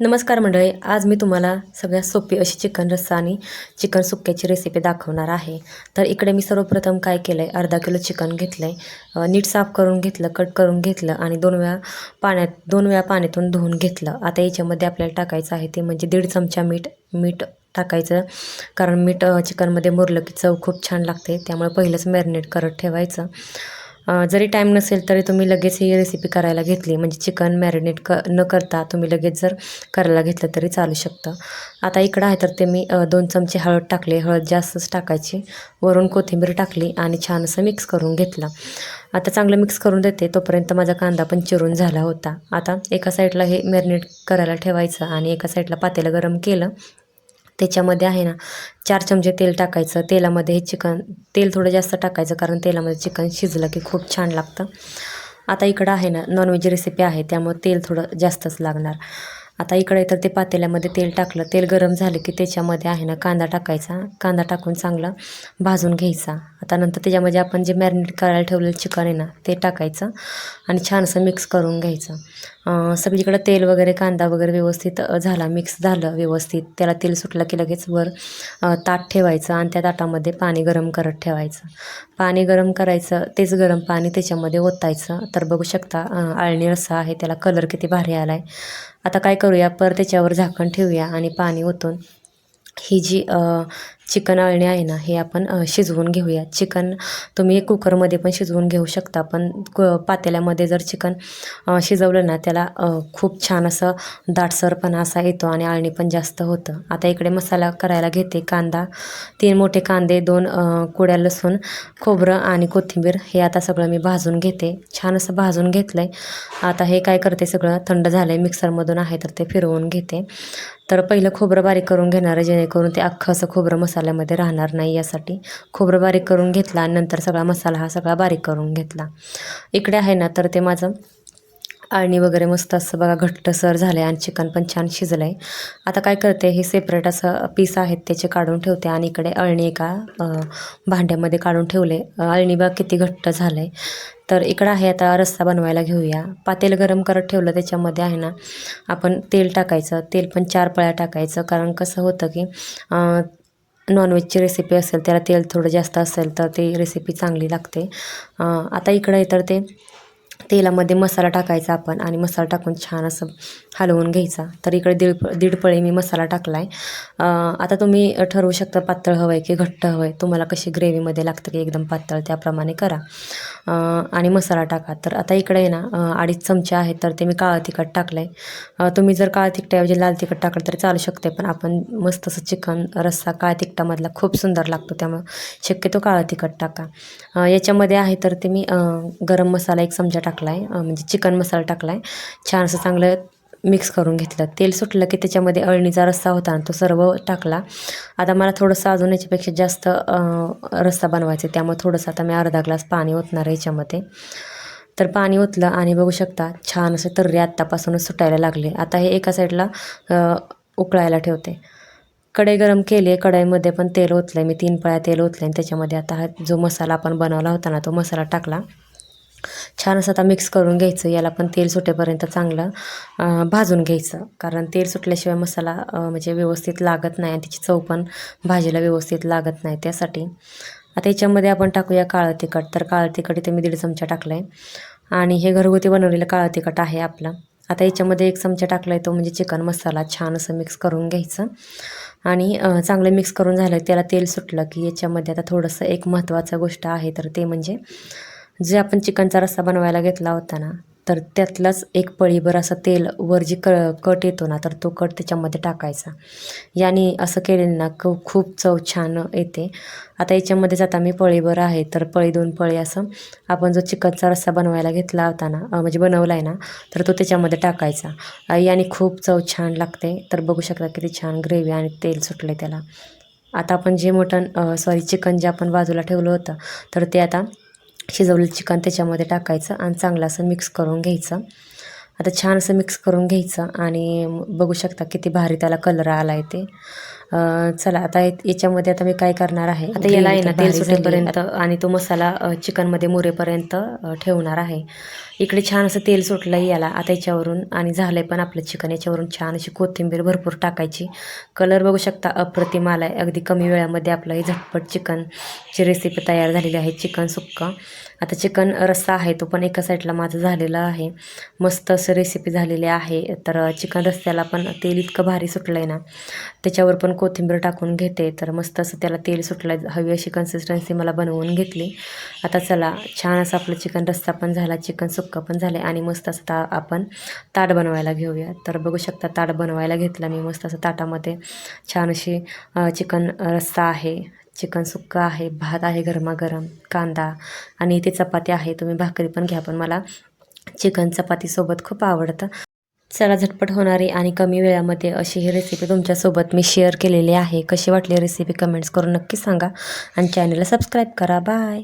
नमस्कार मंडळी आज मी तुम्हाला सगळ्यात सोपी अशी चिकन रस्सा आणि चिकन सुक्क्याची रेसिपी दाखवणार आहे. तर इकडे मी सर्वप्रथम काय केलं आहे अर्धा किलो चिकन घेतलं आहे नीट साफ करून घेतलं कट करून घेतलं आणि दोन वेळा पाण्यात दोन वेळा पाण्यातून धुवून घेतलं. आता याच्यामध्ये आपल्याला टाकायचं आहे ते म्हणजे दीड चमचा मीठ मीठ टाकायचं. कारण मीठ चिकनमध्ये मुरलं की चव खूप छान लागते त्यामुळे पहिलंच मॅरिनेट करत ठेवायचं. जरी टाईम नसेल तरी तुम्ही लगेच ही रेसिपी करायला घेतली. म्हणजे चिकन मॅरिनेट क न करता तुम्ही लगेच जर करायला घेतलं तरी चालू शकतं. आता इकडं आहे तर ते मी दोन चमचे हळद टाकले. हळद जास्तच टाकायची. वरून कोथिंबीर टाकली आणि छान असं मिक्स करून घेतलं. आता चांगलं मिक्स करून देते. तोपर्यंत माझा कांदा पण चिरून झाला होता. आता एका साईडला हे मॅरिनेट करायला ठेवायचं आणि एका साईडला पातेलं गरम केलं. त्याच्यामध्ये आहे ना चार चमचे तेल टाकायचं. तेलामध्ये हे चिकन तेल थोडं जास्त टाकायचं कारण तेलामध्ये चिकन शिजलं की खूप छान लागतं. आता इकडं आहे ना नॉनव्हेज रेसिपी आहे त्यामुळे तेल थोडं जास्तच लागणार. आता इकडे तर ते पातेल्यामध्ये तेल टाकलं. तेल गरम झालं की त्याच्यामध्ये आहे ना कांदा टाकायचा. कांदा टाकून चांगला भाजून घ्यायचा. आता नंतर त्याच्यामध्ये आपण जे मॅरिनेट करायला ठेवलेलं चिकन आहे ना ते टाकायचं आणि छान असं मिक्स करून घ्यायचं. सगळीकडं तेल वगैरे कांदा वगैरे व्यवस्थित झाला मिक्स झालं व्यवस्थित. त्याला तेल सुटलं की लगेच वर ताट ठेवायचं आणि त्या ताटामध्ये पाणी गरम करत ठेवायचं. पाणी गरम करायचं तेच गरम पाणी त्याच्यामध्ये ओतायचं. तर बघू शकता आळणी असं आहे त्याला कलर किती भारी आला आहे आता काय करूया पर त्याच्यावर झाकण ठेवूया आणि पाणी ओतून ही जी चिकन अळणी आहे ना हे आपण शिजवून घेऊया. चिकन तुम्ही कुकरमध्ये पण शिजवून घेऊ शकता पण पातेल्यामध्ये जर चिकन शिजवलं ना त्याला खूप छान असं दाटसरपणा असा येतो आणि अळणी पण जास्त होतं. आता इकडे मसाला करायला घेते कांदा तीन मोठे कांदे दोन कुड्या लसूण खोबरं आणि कोथिंबीर हे आता सगळं मी भाजून घेते. छान असं भाजून घेतलं आहे आता हे काय करते सगळं थंड झालं आहे मिक्सरमधून आहे तर ते फिरवून घेते. तर पहिलं खोबरं बारीक करून घेणार आहे जेणेकरून ते अख्खं असं खोबरं मसाला मसाल्यामध्ये राहणार नाही यासाठी. खोबरं बारीक करून घेतला आणि नंतर सगळा मसाला हा सगळा बारीक करून घेतला. इकडे आहे ना तर ते माझं आळणी वगैरे मस्त असं बघा घट्टसर झालं आहे आणि चिकन पण छान शिजलं आहे आता काय करते हे सेपरेट असं पीस आहेत त्याचे काढून ठेवते आणि इकडे अळणी एका भांड्यामध्ये काढून ठेवले. अळणी बघा किती घट्ट झालं आहे तर इकडं आहे आता रस्सा बनवायला घेऊया. पातेल गरम करत ठेवलं त्याच्यामध्ये आहे ना आपण तेल टाकायचं. तेल पण चार पळ्या टाकायचं. कारण कसं होतं की नॉनव्हेजची रेसिपी असेल त्याला तेल थोडं जास्त असेल तर ती रेसिपी चांगली लागते. आता इकडं तर ते तेलामध्ये मसाला टाकायचा आपण आणि मसाला टाकून छान असं हलवून घ्यायचा. तर इकडे दीड दीड पळी मी मसाला टाकला आहे आता तुम्ही ठरवू शकता पातळ हवं आहे की घट्ट हवं आहे तुम्हाला कशी ग्रेव्हीमध्ये लागतं की एकदम पातळ त्याप्रमाणे करा. आणि मसाला टाका. तर आता इकडे आहे ना अडीच चमचे आहेत तर ते मी काळं तिखट टाकलं आहे तुम्ही जर काळं तिखटाऐवजी लाल तिखट टाकलं तरी चालू शकते पण आपण मस्त असं चिकन रस्सा काळ्या तिखटामधला खूप सुंदर लागतो त्यामुळं शक्यतो काळं तिखट टाका. याच्यामध्ये आहे तर ते मी गरम मसाला एक चमचा टाकला आहे म्हणजे चिकन मसाला टाकला आहे छान असं चांगलं मिक्स करून घेतलं. तेल सुटलं की त्याच्यामध्ये अळणीचा रस्सा होता आणि तो सर्व टाकला. आता मला थोडंसं अजून याच्यापेक्षा जास्त रस्सा बनवायचा आहे. त्यामुळे थोडंसं आता मी अर्धा ग्लास पाणी ओतणार आहे याच्यामध्ये. तर पाणी ओतलं आणि बघू शकता छान असं तर्री आत्तापासूनच सुटायला लागले. आता हे एका साईडला उकळायला ठेवते. कढई गरम केली आहे कढईमध्ये पण तेल ओतलं आहे मी तीन पळ्या तेल ओतलं आणि त्याच्यामध्ये आता हा जो मसाला आपण बनवला होता ना तो मसाला टाकला. छान असं आता मिक्स करून घ्यायचं. याला पण तेल सुटेपर्यंत चांगलं भाजून घ्यायचं. कारण तेल सुटल्याशिवाय मसाला म्हणजे व्यवस्थित लागत नाही आणि त्याची चव पण भाजीला व्यवस्थित लागत नाही. त्यासाठी आता याच्यामध्ये आपण टाकूया काळं तिखट. तर काळं तिखट इथे मी दीड चमचा टाकला आहे आणि हे घरगुती बनवलेलं काळं तिखट आहे आपलं. आता याच्यामध्ये एक चमचा टाकला आहे तो म्हणजे चिकन मसाला. छान असं मिक्स करून घ्यायचं. आणि चांगलं मिक्स करून झालं त्याला तेल सुटलं की याच्यामध्ये आता थोडंसं एक महत्त्वाचं गोष्ट आहे. तर ते म्हणजे जे आपण चिकनचा रस्सा बनवायला घेतला होता ना तर त्यातलाच एक पळीभर असं तेल वर जी क कट येतो ना तर तो कट त्याच्यामध्ये टाकायचा. याने असं केलेलं ना क खूप चव छान येते. आता याच्यामध्येच आता मी पळीभर आहे तर पळी दोन पळी असं आपण जो चिकनचा रस्सा बनवायला घेतला होता ना म्हणजे बनवला आहे ना तर तो त्याच्यामध्ये टाकायचा. याने खूप चव छान लागते. तर बघू शकता किती छान ग्रेव्ही आणि तेल सुटले त्याला. आता आपण जे मटण सॉरी चिकन जे आपण बाजूला ठेवलं होतं तर ते आता शिजवलेलं चिकन त्याच्यामध्ये टाकायचं आणि चांगलं असं मिक्स करून घ्यायचं. आता छान असं मिक्स करून घ्यायचं आणि बघू शकता किती भारी त्याला कलर आला आहे ते. चला आता याच्यामध्ये आता मी काय करणार आहे? आता याला आहे ना तेल सुटेपर्यंत आणि तो मसाला चिकनमध्ये मुरेपर्यंत ठेवणार आहे. इकडे छान असं तेल सुटलं याला आता याच्यावरून. आणि झालंय पण आपलं चिकन याच्यावरून छान अशी कोथिंबीर भरपूर टाकायची. कलर बघू शकता अप्रतिम आला आहे अगदी कमी वेळामध्ये आपलं हे झटपट चिकनची रेसिपी तयार झालेली आहे. चिकन सुक्का. आता चिकन रस्सा आहे तो पण एका साईडला माझं झालेला आहे. मस्त असं रेसिपी झालेली आहे. तर चिकन रस्स्याला पण तेल इतकं भारी सुटलं आहे ना त्याच्यावर पण कोथिंबीर टाकून घेते. तर मस्त असं त्याला तेल सुटलं हवी अशी कन्सिस्टन्सी मला बनवून घेतली. आता चला छान असं आपलं चिकन रस्सा पण झाला चिकन सुक्का पण झालं आणि मस्त असं ता आपण ताट बनवायला घेऊया. तर बघू शकता ताट बनवायला घेतला मी मस्त असं ताटामध्ये. छान अशी चिकन रस्सा आहे चिकन सुक्का आहे भात आहे गरमागरम कांदा आणि इथे चपाती आहे. तुम्ही भाकरी पण घ्या पण मला चिकन चपातीसोबत खूप आवडतं. चला झटपट होणारी आणि कमी वेळामध्ये अशी ही रेसिपी तुमच्यासोबत मी शेअर केलेली आहे. कशी वाटली रेसिपी कमेंट्स करून नक्की सांगा आणि चॅनलला सबस्क्राईब करा. बाय